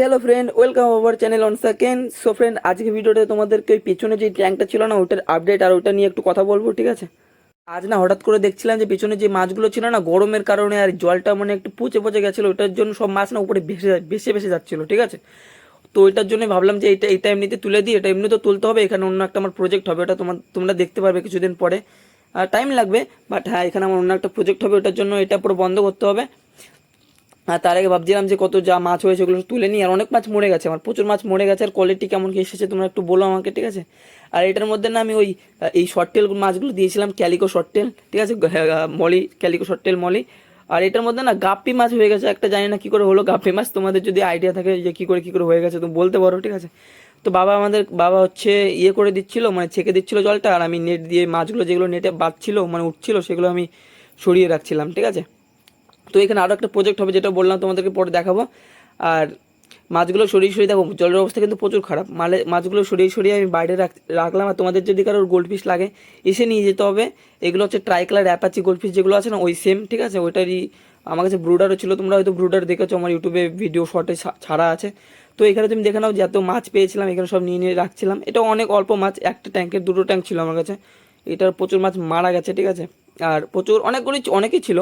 Hello friend welcome our channel on second so friend আজকে ভিডিওতে তোমাদেরকে ওই পিছনে যে ট্যাঙ্কটা ছিল না, ওটার আপডেট আর ওটা নিয়ে একটু কথা বলব, ঠিক আছে? আজ না হঠাৎ করে দেখছিলাম যে পিছনে যে মাছগুলো ছিল না, গরমের কারণে আর জলটা মানে একটু পচে পচে গেছিল, ওটার জন্য সব মাছ না উপরে ভেসে ভেসে ভেসে যাচ্ছিল, ঠিক আছে? তো ওইটার জন্য ভাবলাম যে এটা এটা এমনিতে তুলে দিই, এটা এমনি তো তুলতে হবে, এখানে অন্য একটা আমার প্রজেক্ট হবে, ওটা তোমার, তোমরা দেখতে পারবে কিছুদিন পরে। আর টাইম লাগবে বাট হ্যাঁ এখানে আমার অন্য একটা প্রজেক্ট হবে, ওটার জন্য এটা পুরো বন্ধ করতে হবে। আর তার আগে ভাবছিলাম যে কত যা মাছ হয়েছে ওগুলো তুলে নিই, আর অনেক মাছ মরে গেছে, আমার প্রচুর মাছ মরে গেছে, আর কোয়ালিটি কেমন কি এসেছে তোমরা একটু বলো আমাকে, ঠিক আছে? আর এটার মধ্যে না আমি ওই এই শর্টেল মাছগুলো দিয়েছিলাম ক্যালিকো শর্টেল ঠিক আছে? Molly calico short tail molly. আর এটার মধ্যে না গাপ্পি মাছ হয়ে গেছে, একটা জানি না কী করে হলো গাপ্পি মাছ, তোমাদের যদি আইডিয়া থাকে যে কী করে কী করে হয়ে গেছে তুমি বলতে পারো, ঠিক আছে? তো বাবা আমাদের, বাবা হচ্ছে ইয়ে করে দিচ্ছিল মানে ছেঁকে দিচ্ছিল জলটা, আর আমি নেট দিয়ে মাছগুলো যেগুলো নেটে বাঁধছিল মানে উঠছিল, সেগুলো আমি সরিয়ে রাখছিলাম, ঠিক আছে? তো এখানে আরও একটা প্রজেক্ট হবে যেটা বললাম তোমাদেরকে পরে দেখাবো। আর মাছগুলো সরিয়ে সরিয়ে দেখো, জলের অবস্থা কিন্তু প্রচুর খারাপ। মালে মাছগুলো সরিয়ে সরিয়ে আমি বাইরে রাখ- রাখলাম আর তোমাদের যদি কারোর গোল্ড ফিশ লাগে, এসে নিয়ে যেতে হবে। এগুলো হচ্ছে tri colour Apache gold fish যেগুলো আছে না, ওই সেম ঠিক আছে? ওইটারই আমার কাছে ব্রুডারও ছিল, তোমরা হয়তো ব্রুডার দেখেছ, আমার ইউটিউবে ভিডিও শর্টে ছাড়া আছে। তো এখানে তুমি দেখে নাও যে এত মাছ পেয়েছিলাম, এখানে সব নিয়ে নিয়ে রাখছিলাম। এটা অনেক অল্প মাছ, একটা ট্যাঙ্কের দুটো ট্যাঙ্ক ছিল আমার কাছে। এটার প্রচুর মাছ মারা গেছে, ঠিক আছে? আর প্রচুর অনেকগুলি অনেকই ছিল।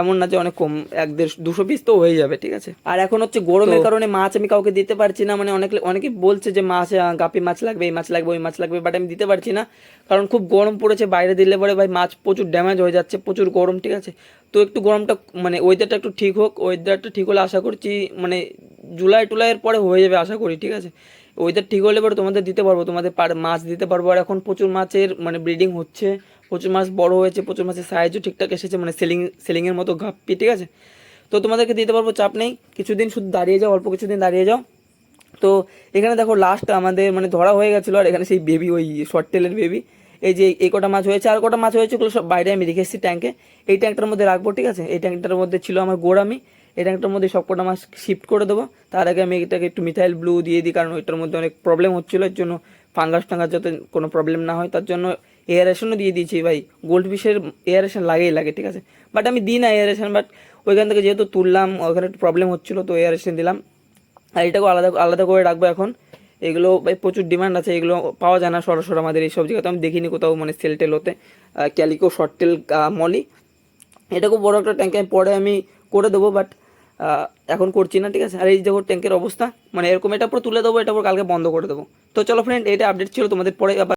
এমন না যে অনেক কম এক দেড় দুশো পিস তো হয়ে যাবে ঠিক আছে? আর এখন হচ্ছে গরমের কারণে মাছ আমি কাউকে দিতে পারছি না মানে অনেক অনেকেই বলছে যে মাছ গাপি মাছ লাগবে এই মাছ লাগবে ওই মাছ লাগবে বাট আমি দিতে পারছি না। কারণ খুব গরম পড়েছে বাইরে দিলে পরে ভাই মাছ প্রচুর ড্যামেজ হয়ে যাচ্ছে প্রচুর গরম ঠিক আছে? তো একটু গরমটা মানে ওয়েদারটা একটু ঠিক হোক ওয়েদারটা ঠিক হলে আশা করছি মানে জুলাই টুলাইয়ের পরে হয়ে যাবে আশা করি ঠিক আছে? ওয়েদার ঠিক হলে পরে তোমাদের দিতে পারব তোমাদের মাছ দিতে পারব আর এখন প্রচুর মাছের মানে ব্রিডিং হচ্ছে। প্রচুর মাছ বড় হয়েছে, প্রচুর মাছের সাইজও ঠিকঠাক এসেছে মানে সেলিং সেলিংয়ের মতো গাপ্পি ঠিক আছে? তো তোমাদেরকে দিতে পারব, চাপ নেই। কিছুদিন শুধু দাঁড়িয়ে যাও, অল্প কিছুদিন দাঁড়িয়ে যাও। তো এখানে দেখো লাস্ট আমাদের মানে ধরা হয়ে গেছিল, আর এখানে সেই বেবি ওই শর্ট টেলের বেবি এই যে এই কটা মাছ হয়েছে, আর কটা মাছ হয়েছে ওগুলো সব বাইরে আমি রেখে এসেছি ট্যাঙ্কে এই ট্যাঙ্কটার মধ্যে রাখব, ঠিক আছে? এই ট্যাঙ্কটার মধ্যে ছিল আমার গোড়ামি। এই ট্যাঙ্কটার মধ্যে সব কটা মাছ শিফট করে দেবো। তার আগে আমি এটাকে একটু মিথাইল ব্লু দিয়ে দিই, কারণ ওইটার মধ্যে অনেক প্রবলেম হচ্ছিল, এর জন্য ফাঙ্গাস টাঙ্গাস যাতে কোনো প্রবলেম না হয়, তার জন্য এয়ারেশনও দিয়ে দিয়েছি ভাই। গোল্ড ফিশের এয়ারেশন লাগেই লাগে, ঠিক আছে? বাট আমি দিই না এয়ারেশন বাট ওইখান থেকে যেহেতু তুললাম, ওখানে একটু প্রবলেম হচ্ছিল, তো এয়ারেশন দিলাম। আর এটাকেও আলাদা আলাদা করে রাখব এখন। এগুলো ভাই প্রচুর ডিমান্ড আছে, এগুলো পাওয়া যায় না সরাসরি আমাদের এই সব জায়গাতে আমি দেখিনি কোথাও মানে সেল টেল হতে। ক্যালিকো শর্ট টেল মলি এটা খুব বড় একটা ট্যাঙ্কে পরে আমি করে দেবো বাট এখন করছি না, ঠিক আছে? আর এই দেখো ট্যাঙ্কের অবস্থা মানে এরকম এটা পুরো তুলে দেবো, এটা পুরো কালকে বন্ধ করে দেবো। তো চলো ফ্রেন্ড এটা আপডেট ছিল তোমাদের পরে আবার